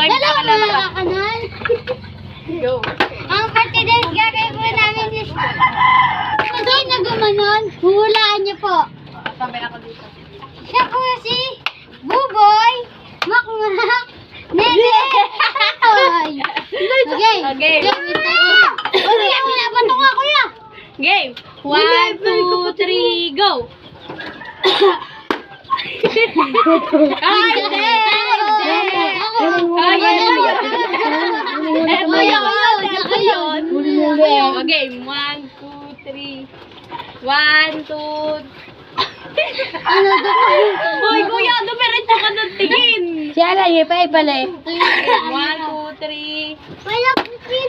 Time ka na lang. kanal. Go. Ang parte din gagawin po namin is hindi na gumanon. Hulaan niyo po. Tambay ako dito. Siya po si Buboy, Makmak, Nene, Oy. Okay. Okay. Uy, ako na bato ka kuya. Game. One, two, three, go. Ay, hindi. Hindi. Ay, ano yun? Eto yun. Eto yun. O, game. One, two, three. One, two. Ano to? Hoy, kuya, dumiretso ka ng tingin. Siya lang, yung pa pala eh. One, two, three. Wala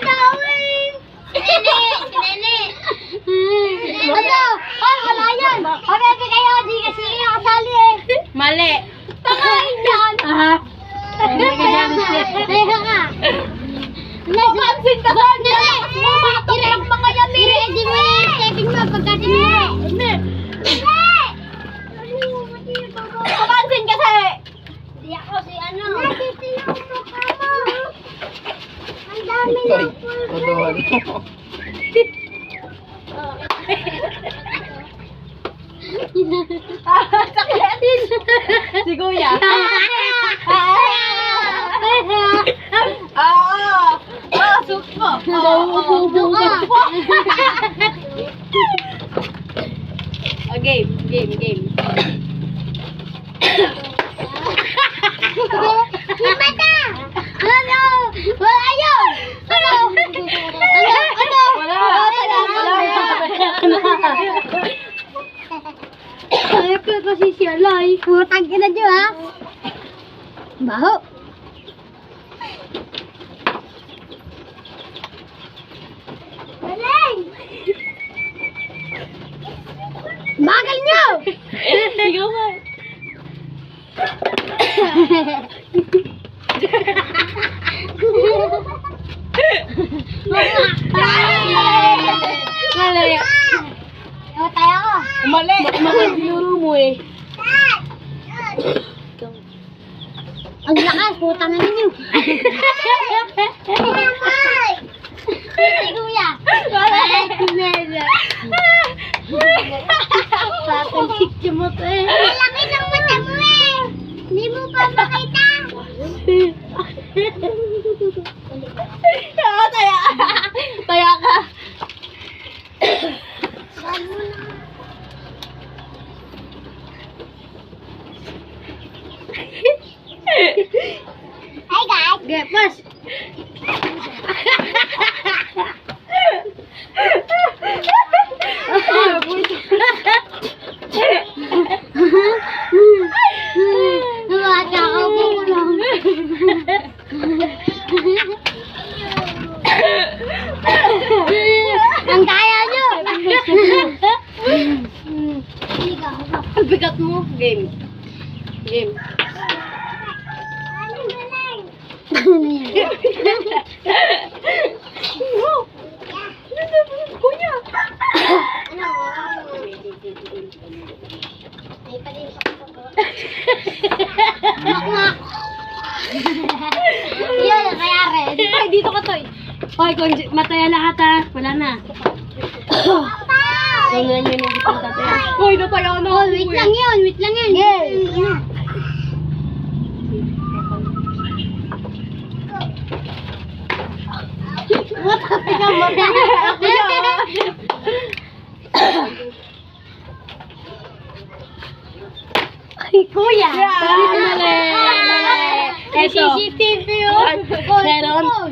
Dawin. Si Nene, Nene. Ano? Ay, wala yan. Pabebe kayo, di kasi kasali eh. Mali. Takain yan. Aha. Teka nga. Papansin ka sa Nene. Tumatok mga yan. I-ready mo na yung second mo pagkati mo. Kapansin kasi. Hindi ako si ano. Nakita yung mukha mo. Ang dami ng pulbo. Si kuya. Oo. Oo, suko. Oo. Oh, game, game, game. Yung mata! Ano? Wala yun! Ano? Ano? Ano? Wala. Wala. Ay, ko kasi lay. Putang ina niyo ha. Baho. Galing! Bagal niyo! Ikaw nga. Mali. Ano tayo ko? Mali. Mali dinuro mo eh. Ang lakas, putang ina niyo. Si Kuya. Ay, kumela. Papansik eh. Malaki ng mata mo eh. Hindi mo pa makita. Oo, taya. Taya ka. Hi guys. Get pas. Wala ako kukulong. Ang kaya nyo. Ang Game. Game. Kuya. Makmak. Yan, kaya rin. Ay, dito ka, Toy. Hoy, mataya lahat ha. Wala na. Tingnan nyo na dito ang tataya. Hoy, nataya na. Oh, wait lang yun, wait lang yun. Yeah. Teka mo. Ay, kuya. Mali, mali. May Eto. CCTV yun. Oh, Meron. oh.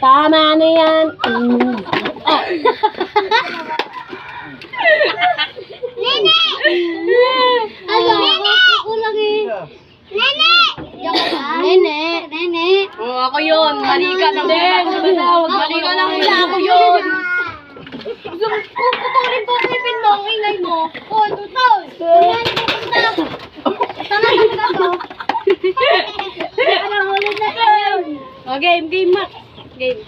Tama na yan. Mm. Nene! Ano? Nene! Kulang eh. Nene! Nene! Nene! Oo, ako yun. Mali ka lang. Mali ka lang nila. Ako yun. Puputulin ko pipin mo ang ingay mo. Oh, tutol! Ayan, pupunta. To. Parang ulit na yun. O, game, game, Max. Game.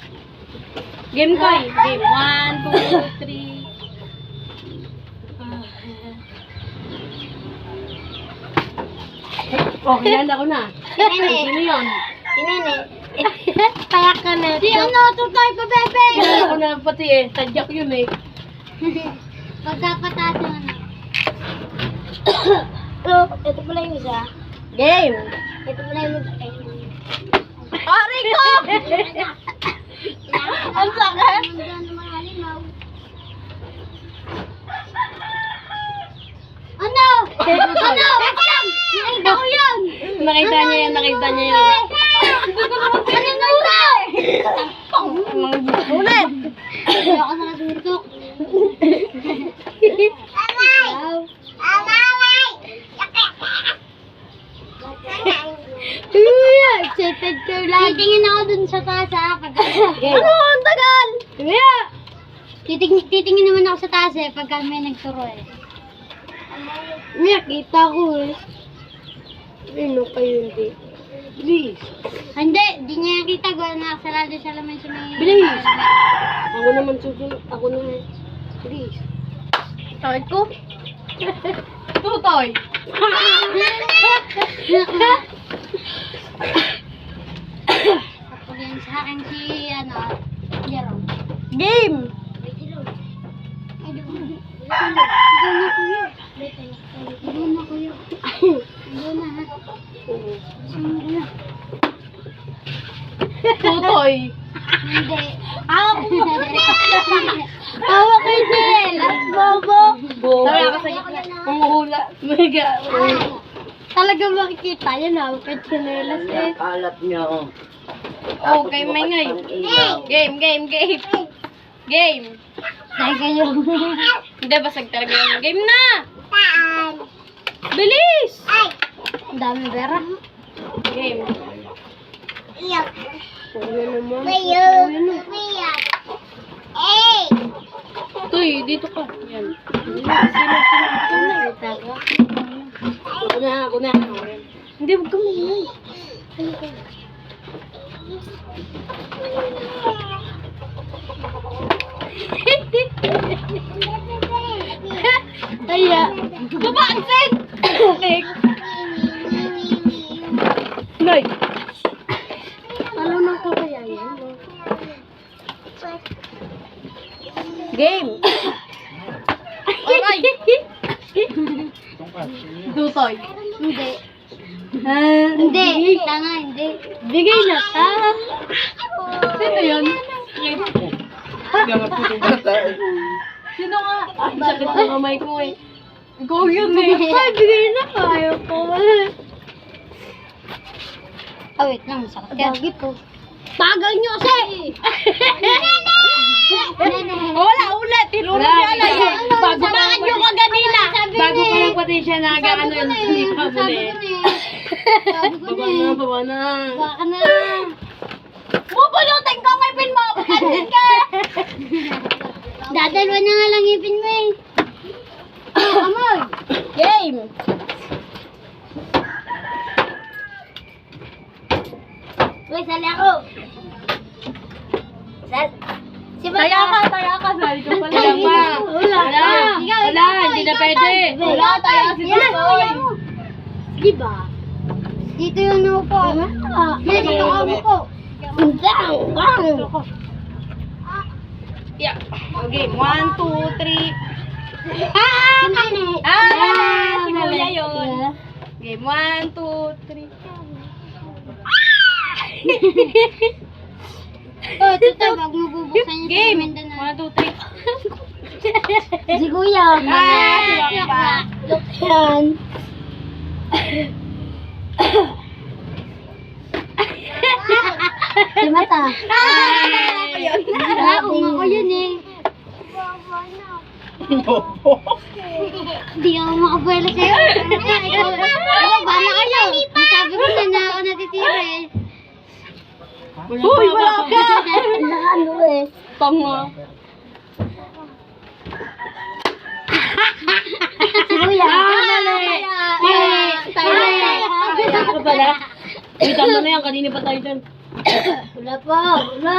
Game ko eh. Game. One, two, three. Ah, Oh, kilala ko na. Nene. Sino yun? Si Nene. Payak ka na. Si ano, tutay ko, bebe. Kilala ko na pati eh. Tadyak yun eh. Pagkapataas mo na. Oh, ito pala yung isa. Game! Ito pala yung isa. Ari ko! Ang sakit! Ano? Ano? Nakita ko yun! Nakita niya yan, nakita niya yan. Ano na Ulit! Hindi ako nakasuntok. Amay! Amay! Uy, excited ka lang. Titingin ako dun sa taas ha. Pag Ano? Ang tagal! Kuya! Titing titingin naman ako sa taas eh, pagka may nagturo eh. Mia, kita ko eh. Ano kayo hindi? Bilis! Hindi, di niya nakita ko na sarado siya laman sa may... Bilis! Ako naman susunod. Ako na eh. Bilis. Start ko? Tutoy! Sa akin si, ano, Jerome. Game! Tutoy! Hindi. Ako Awa kay Jill. Bobo. Bobo. Sabi ako sa gitna. Umuhula. Mega. Talaga makikita yun ha. Kay Chinelas eh. Alat niyo. Okay, may ngay. Game, game, game. Game. Dahil kayo. Hindi, basag talaga yun. Game na! Bilis! Ay! Ang dami pera. Game. Iyak. Ano naman? Iyak. Iyak. Eh! Tuy, dito ka. Yan. Sino, sino, sino? Ako na, ako na. Hindi, huwag ka muna. Kaya. Babaansin! Nick. Nay. Ano nang kaya yan? Game. Aray. Tutoy. Hindi. Ah, Hindi. Tanga, hindi. Bigay na ta. Sino yun? Sino nga? Sakit ng kamay ko eh. Ikaw yun eh. Ay, bigay na. Ayaw ko. Oh, wait lang. Masakit yan. Bagit ko. Tagal nyo kasi. Wala, ulit. Tinuro niya na yun. Bago bakit nyo ka ganina? Bago pa lang pati siya naga ano yun. Pa Sabi ko na eh. Sabi ko Baba na eh. baba na. Baka na. Pupulutin ko may pin mo. Pagkasin ka. Dadalwa na nga lang ipin mo eh. Amag. Game. Uy, sali ako. Sal. Si Taya ka, taya ka. Sali ka pala. Wala pa. Wala. Wala. Wala, hindi na pwede. Wala, taya si Tutoy. kuya mo. Di ba? Dito yung dito ka umupo. Yeah. Okay, one, two, three. Ah! Sinani. Ah, si Kuya yun. Game, one, two, three. Oh, tutoy, wag mo bubuksan yung Game. ah. One, two, three. Si Kuya. Ah. Yan. Si Mata. Ah, ako yun. Ah, eh. Hindi ako makabuela sa'yo. Ikaw, ikaw, bala kayo. Sabi ko na na ako natitira eh. Uy, wala ka. Ano eh. Tanga. Si Kuya. Ah, mali. Mali. Tayo na. Wala ka pala. Wait, tama na yan. Kanina pa tayo dyan. Wala pa. Wala.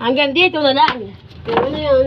Hanggang dito na lang. Ano na yun?